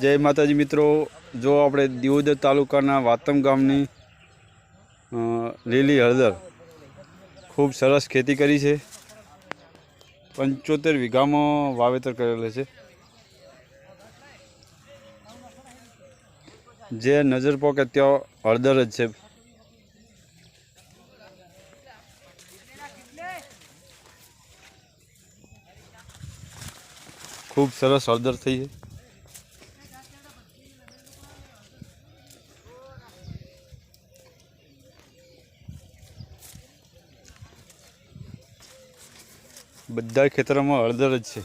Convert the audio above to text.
જય માતાજી મિત્રો. જો આપણે દિયોદર તાલુકાના વાતમ ગામની લીલી હળદર ખૂબ સરસ ખેતી કરી છે. પંચોતેર વીઘામાં વાવેતર કરેલું છે. જે નજર પોકે ત્યાં હળદર જ છે. ખૂબ સરસ હળદર થઈ છે. બધા ખેતરોમાં હળદર જ છે.